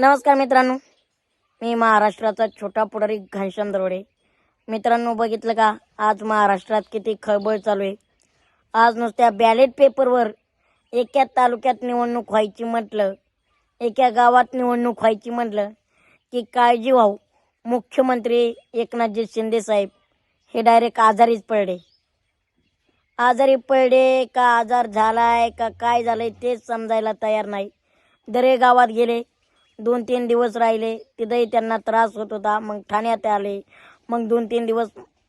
नमस्कार मित्रांनो. मी महाराष्ट्राचा छोटा पुढारी घनश्याम दरोडे. मित्रांनो बघितलं का? आज महाराष्ट्रात किती खळबळ चालू आहे. आज नुसत्या बॅलेट पेपरवर एका तालुक्यात निवडणूक व्हायची म्हटलं एका गावात निवडणूक व्हायची म्हटलं की काळजी व्हाव. मुख्यमंत्री एकनाथजी शिंदे साहेब हे डायरेक्ट आजारीच पडले. आजारी पडले का आजार झालाय का काय झालंय तेच समजायला तयार नाही. दरे गावात गेले दोन तीन दिवस राहिले. तिथंही त्यांना त्रास होत होता. मग ठाण्यात आले. मग दोन तीन दिवस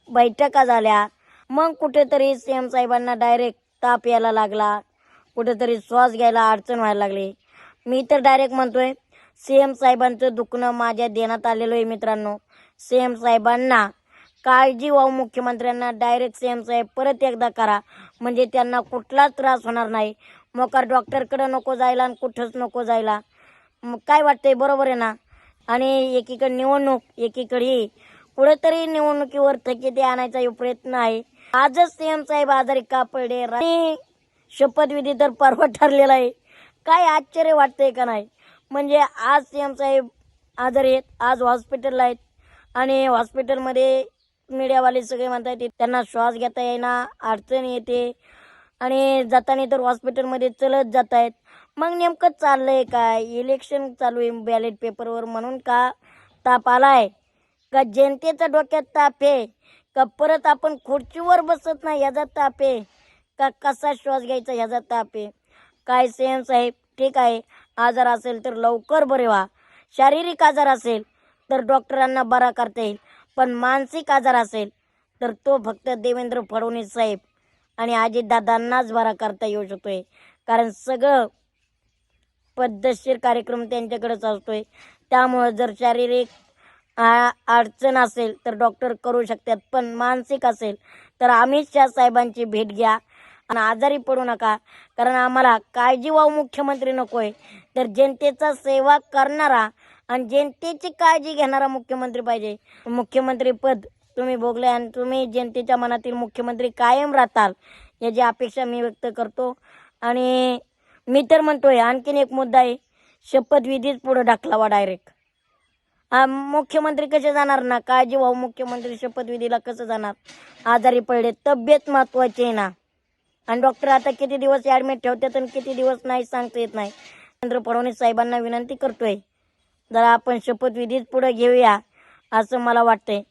बैठका झाल्या. मग कुठेतरी सी एम साहेबांना डायरेक्ट ताप यायला लागला. कुठेतरी श्वास घ्यायला अडचण व्हायला लागली. मी तर डायरेक्ट म्हणतोय सी एम साहेबांचं दुखणं माझ्या देण्यात आलेलं आहे मित्रांनो. सी एम साहेबांना काळजी व्हाव मुख्यमंत्र्यांना डायरेक्ट सी एम साहेब परत एकदा करा. म्हणजे त्यांना कुठलाच त्रास होणार नाही. मोकार डॉक्टरकडं नको जायला आणि कुठंच नको जायला. मग काय वाटतंय? बरोबर आहे ना? आणि एकीकडे निवडणूक एकीकडे कुठेतरी निवडणुकीवर थकिती आणायचा प्रयत्न आहे. आजच सीएम साहेब आजारी का पडले आणि शपथविधी तर परवा ठरलेला आहे. काय आश्चर्य वाटतंय का नाही? म्हणजे आज सीएम साहेब आजारी आहेत आज हॉस्पिटलला आहेत. आणि हॉस्पिटलमध्ये मीडियावाले सगळे म्हणतात त्यांना श्वास घेता येईना अडचण येते. आणि जाताना तर हॉस्पिटलमध्ये चलत जात आहेत मग नेमकं चाललंय काय? इलेक्शन चालू आहे बॅलेट पेपरवर म्हणून का ताप आलाय? का जनतेचा डोक्यात ताप आहे? का परत आपण खुर्चीवर बसत नाही ह्याचा ताप आहे? का कसा श्वास घ्यायचा ह्याचा ताप आहे? काय सेम साहेब ठीक आहे. आजार असेल तर लवकर बरे व्हा. शारीरिक आजार असेल तर डॉक्टरांना बरा करता येईल. पण मानसिक आजार असेल तर तो फक्त देवेंद्र फडणवीस साहेब. आणि अजितदादांनाच बरा करता येऊ शकतोय. कारण सगळं पद्धतशीर कार्यक्रम त्यांच्याकडेच असतोय. त्यामुळं जर शारीरिक आ- अडचण असेल तर डॉक्टर करू शकतात. पण मानसिक असेल तर अमित शहा साहेबांची भेट घ्या. आणि आजारी पडू नका. कारण आम्हाला काळजी वाहू मुख्यमंत्री नकोय. तर जनतेचा सेवा करणारा आणि जनतेची काळजी घेणारा मुख्यमंत्री पाहिजे. मुख्यमंत्री पद तुम्ही भोगले आणि तुम्ही जनतेच्या मनातील मुख्यमंत्री कायम राहताल याची अपेक्षा मी व्यक्त करतो. आणि मी तर म्हणतोय आणखीन एक मुद्दा आहे शपथविधीच पुढं ढकलावा डायरेक्ट मुख्यमंत्री कसे जाणार ना? काळजी भाऊ मुख्यमंत्री शपथविधीला कसं जाणार? आजारी पडले तब्येत महत्वाची आहे ना? आणि डॉक्टर आता किती दिवस ॲडमिट ठेवतात आणि किती दिवस नाही सांगता येत नाही? देवेंद्र फडणवीस साहेबांना विनंती करतोय जरा आपण शपथविधीच पुढे घेऊया असं मला वाटतंय.